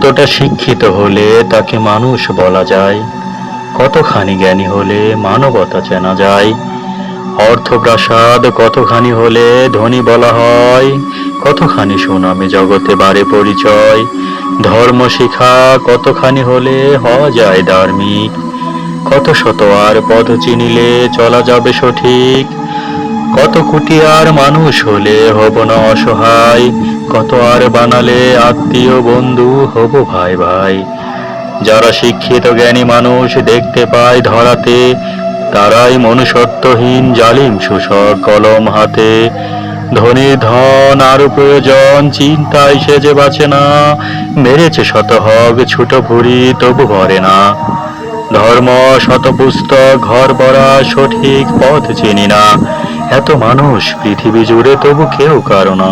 কতটা শিক্ষিত হলে তাকে মানুষ বলা যায়? কতখানি জ্ঞানী হলে মানবতা চেনা যায়? অর্থপ্রাসাদ কতখানি হলে ধনী বলা হয়? কতখানি সুনামে জগতে বারে পরিচয়? ধর্ম শিখা কতখানি হলে হওয়া যায় ধার্মিক? কত শত আর পথ চিনিলে চলা যাবে সঠিক? কত কোটি আর মানুষ হলে হব না অসহায়, কত আর বানালে আত্মীয় বন্ধু হব ভাই ভাই। যারা শিক্ষিত জ্ঞানী মানুষ দেখতে পায় ধরাতে, তারাই মনুষ্যত্বহীন জালিম শোষক কলম হাতে। ধনীর ধন আর প্রয়োজন, চিন্তায় সে যে বাঁচে না। মেরেছে শতহগ ছোট ভুরি তবু ভরে না। ধর্ম শত পুস্তক ঘর বড়া সঠিক পথ চিনি না। এত মানুষ পৃথিবী জুড়ে তবু কেউ কারও না।